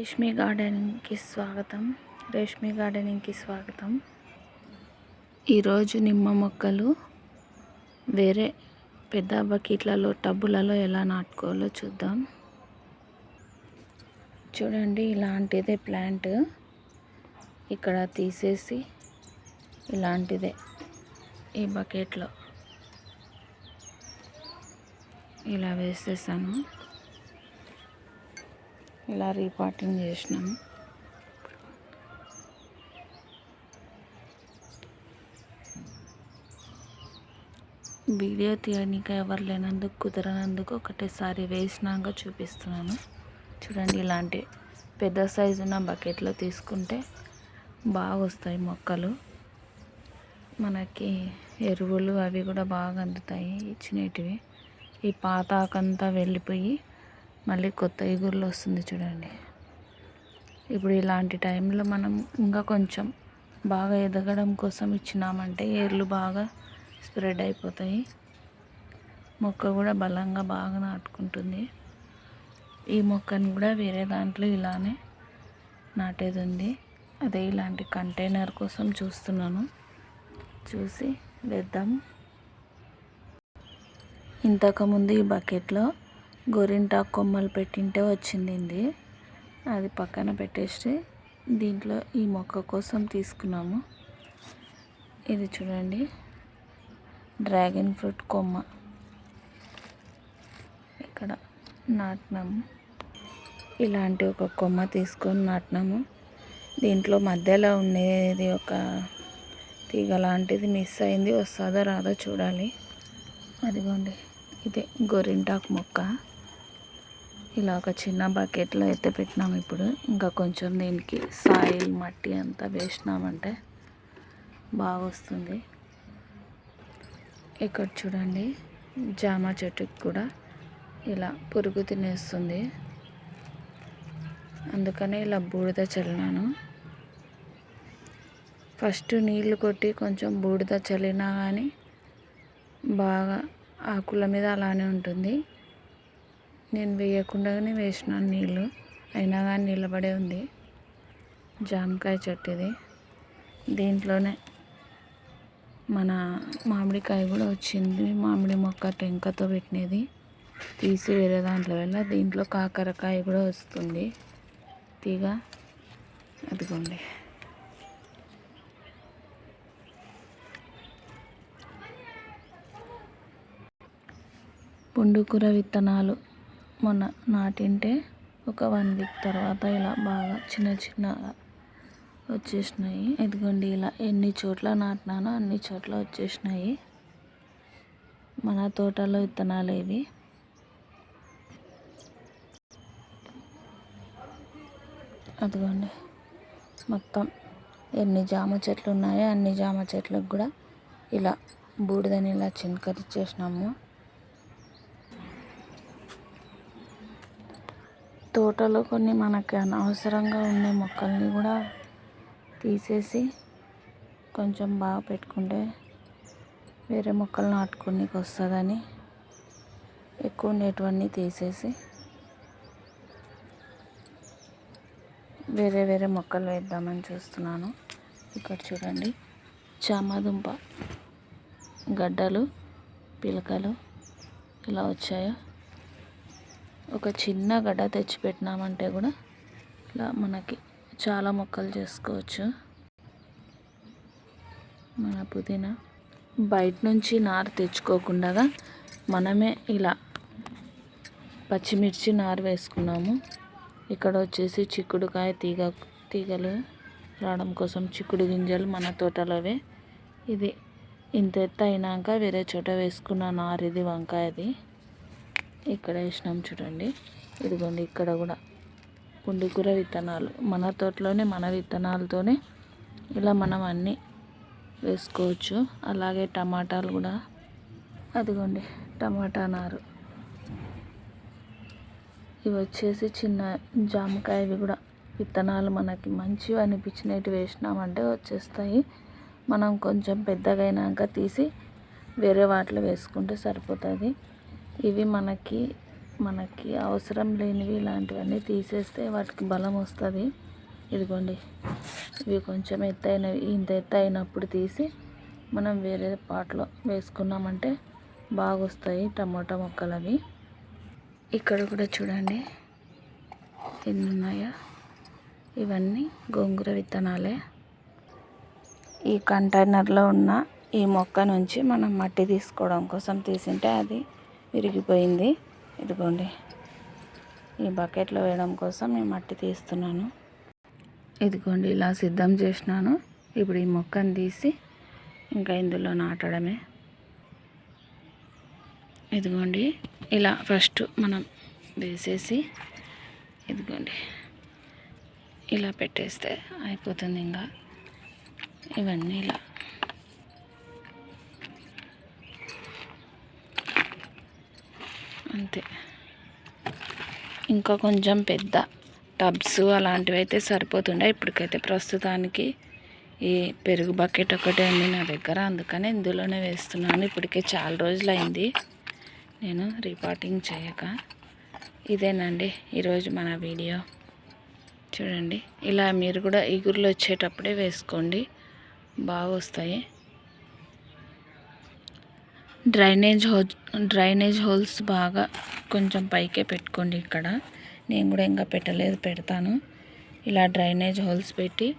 రేష్మి గార్డెనింగ్కి స్వాగతం. రేష్మి గార్డెనింగ్కి స్వాగతం. ఈరోజు నిమ్మ మొక్కలు వేరే పెద్ద బకెట్లలో టబ్బులలో ఎలా నాటుకోవాలో చూద్దాం. చూడండి ఇలాంటిదే ప్లాంట్. ఇక్కడ తీసేసి ఇలాంటిదే ఈ బకెట్లో. ఇలా వేసేసాను. ఇలా రీపాటింగ్ చేసినాము. వీడియో తీయడానికి ఎవరు లేనందుకు కుదరనందుకు ఒకటేసారి వేసినాక చూపిస్తున్నాను. చూడండి ఇలాంటి పెద్ద సైజు ఉన్న బకెట్లో తీసుకుంటే బాగా వస్తాయి మొక్కలు. మనకి ఎరువులు అవి కూడా బాగా అందుతాయి ఇచ్చినటివి. ఈ పాత ఆకంతా వెళ్ళిపోయి మళ్ళీ కొత్త ఇగుర్లు వస్తుంది చూడండి. ఇప్పుడు ఇలాంటి టైంలో మనం ఇంకా కొంచెం బాగా ఎదగడం కోసం ఇచ్చినామంటే ఏర్లు బాగా స్ప్రెడ్ అయిపోతాయి. మొక్క కూడా బలంగా బాగా నాటుకుంటుంది. ఈ మొక్కను కూడా వేరే దాంట్లో ఇలానే నాటేది ఉంది అదే ఇలాంటి కంటైనర్ కోసం చూస్తున్నాను. చూసి వేద్దాము ఇంతకుముందు ఈ బకెట్లో గోరింటాకు కొమ్మలు పెట్టింటే వచ్చింది అది పక్కన పెట్టేసి దీంట్లో ఈ మొక్క కోసం తీసుకున్నాము. ఇది చూడండి. డ్రాగన్ ఫ్రూట్ కొమ్మ. ఇక్కడ నాటినాము. ఇలాంటి ఒక కొమ్మ తీసుకొని నాటినాము. దీంట్లో మధ్యలో ఉండేది ఒక తీగ లాంటిది మిస్ అయింది. వస్తుందో రాదో చూడాలి. అదిగోండి. ఇదే గోరింటాకు మొక్క. ఇలా ఒక చిన్న బకెట్లో అయితే పెట్టినాము ఇప్పుడు. ఇంకా కొంచెం దీనికి సాయిల్ మట్టి అంతా వేసినామంటే బాగా వస్తుంది ఇక్కడ చూడండి జామ చెట్టుకి కూడా ఇలా పురుగు తినేస్తుంది. అందుకనే ఇలా బూడిద చల్లినాను. ఫస్ట్ నీళ్ళు కొట్టి కొంచెం బూడిద చల్లినా కానీ బాగా ఆకుల మీద అలానే ఉంటుంది. నేను వేయకుండానే వేసినాను నీళ్ళు అయినా కానీ నిలబడే ఉంది. జామకాయ చెట్టు ఇది దీంట్లోనే మన మామిడికాయ కూడా వచ్చింది. మామిడి మొక్క టెంకతో పెట్టినది. తీసి వేరే దాంట్లో వెళ్ళ. దీంట్లో కాకరకాయ కూడా వస్తుంది. తీగ అదిగోండి. పుండుకూర విత్తనాలు. మొన్న నాటింటే ఒక వన్ వీక్ తర్వాత ఇలా బాగా చిన్న చిన్నగా వచ్చేసినాయి. ఇదిగోండి ఇలా ఎన్ని చోట్ల నాటినానో అన్ని చోట్ల వచ్చేసినాయి. మన తోటలో విత్తనాలు ఇవి అదిగోండి మొత్తం ఎన్ని జామ చెట్లు ఉన్నాయో అన్ని జామ చెట్లకు కూడా ఇలా బూడిదని ఇలా చిన్కరిచ్చేసినాము తోటలో కొన్ని మనకి అనవసరంగా ఉండే మొక్కల్ని కూడా తీసేసి కొంచెం బాగా పెట్టుకుంటే వేరే మొక్కలు నాటుకోనికి వస్తుందని ఎక్కువ ఉండేటివన్నీ తీసేసి వేరే వేరే మొక్కలు వేద్దామని చూస్తున్నాను. ఇక్కడ చూడండి. చామదుంప గడ్డలు పిలకలు ఇలా వచ్చాయో. ఒక చిన్న గడ్డ తెచ్చిపెట్టినామంటే కూడా ఇలా మనకి చాలా మొక్కలు చేసుకోవచ్చు. మన పుదీనా బయట నుంచి నారు తెచ్చుకోకుండా మనమే ఇలా పచ్చిమిర్చి నారు వేసుకున్నాము. ఇక్కడ వచ్చేసి చిక్కుడుకాయ తీగ తీగలు రావడం కోసం చిక్కుడు గింజలు మన తోటలోవే. ఇది ఇంత ఎత్తు అయినాక వేరే చోట వేసుకున్న నారు ఇది వంకాయది. ఇక్కడ వేసినాం చూడండి. ఇదిగోండి ఇక్కడ కూడా పుండికూర విత్తనాలు. మన తోటలోనే మన విత్తనాలతోనే ఇలా మనం అన్నీ వేసుకోవచ్చు. అలాగే టమాటాలు కూడా. అదిగోండి టమాటా నారు. ఇవి వచ్చేసి చిన్న జామకాయవి కూడా. విత్తనాలు మనకి మంచివి అనిపించినవి వేసినామంటే వచ్చేస్తాయి. మనం కొంచెం పెద్దగైనాక తీసి వేరే వాటిలో వేసుకుంటే సరిపోతుంది. ఇవి మనకి మనకి అవసరం లేనివి ఇలాంటివన్నీ తీసేస్తే వాటికి బలం వస్తుంది. ఇదిగోండి. ఇవి కొంచెం ఎత్తైనవి ఇంత ఎత్తు అయినప్పుడు తీసి మనం వేరే పాట్లో వేసుకున్నామంటే బాగా వస్తాయి టమోటా మొక్కలు అవి ఇక్కడ కూడా చూడండి. ఎన్ని ఉన్నాయో. ఇవన్నీ గోంగూర విత్తనాలే. ఈ కంటైనర్లో ఉన్న ఈ మొక్క నుంచి మనం మట్టి తీసుకోవడం కోసం తీసింటే అది విరిగిపోయింది. ఇదిగోండి. ఈ బకెట్లో వేయడం కోసం నేను మట్టి తీస్తున్నాను. ఇదిగోండి ఇలా సిద్ధం చేసినాను. ఇప్పుడు ఈ మొక్కను తీసి ఇంకా ఇందులో నాటడమే. ఇదిగోండి ఇలా ఫస్ట్ మనం వేసేసి ఇదిగోండి ఇలా పెట్టేస్తే అయిపోతుంది ఇంకా. ఇవన్నీ ఇలా అంతే. ఇంకా కొంచెం పెద్ద టబ్స్ అలాంటివి అయితే సరిపోతుండే. ఇప్పటికైతే ప్రస్తుతానికి ఈ పెరుగు బకెట్ ఒకటే ఉంది నా దగ్గర. అందుకనే ఇందులోనే వేస్తున్నాను. ఇప్పటికే చాలా రోజులు అయింది నేను రిపార్టింగ్ చేయక. ఇదేనండి ఈరోజు మన వీడియో. చూడండి. ఇలా మీరు కూడా ఇగురులు వచ్చేటప్పుడే వేసుకోండి. బాగా వస్తాయి డ్రైనేజ్ హో డ్రైనేజ్ హోల్స్ బాగా కొంచెం పైకే పెట్టుకోండి ఇక్కడ. నేను కూడా ఇంకా పెట్టలేదు పెడతాను. ఇలా డ్రైనేజ్ హోల్స్ పెట్టి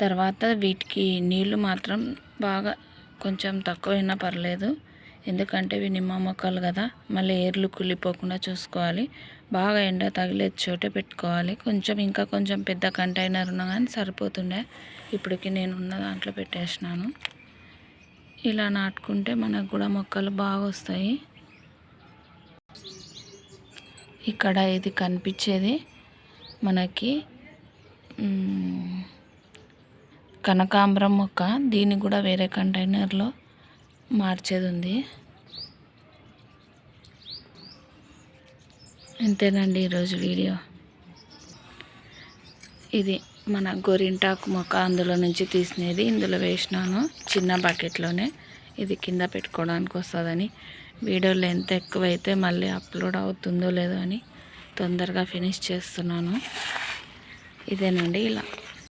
తర్వాత వీటికి నీళ్ళు మాత్రం బాగా కొంచెం తక్కువైనా పర్లేదు. ఎందుకంటే ఇవి నిమ్మ మొక్కలు కదా మళ్ళీ ఏర్లు కుళ్ళిపోకుండా చూసుకోవాలి. బాగా ఎండ తగిలే చోటే పెట్టుకోవాలి. కొంచెం ఇంకా కొంచెం పెద్ద కంటైనర్ ఉన్నా కానీ సరిపోతుండే. ఇప్పటికి నేను ఉన్న దాంట్లో పెట్టేసినాను. ఇలా నాటుకుంటే మనకు కూడా మొక్కలు బాగా వస్తాయి. ఇక్కడ ఇది కనిపించేది మనకి కనకాంబరం మొక్క. దీన్ని కూడా వేరే కంటైనర్లో మార్చేది ఉంది అంతేనండి ఈరోజు వీడియో. ఇది మన గోరింటాకు మొక్క అందులో నుంచి తీసినది ఇందులో వేసినాను చిన్న బకెట్లోనే. ఇది కింద పెట్టుకోవడానికి వస్తుందని. వీడియో లెంత్ ఎక్కువైతే మళ్ళీ అప్లోడ్ అవుతుందో లేదో అని తొందరగా ఫినిష్ చేస్తున్నాను. ఇదేనండి ఇలా.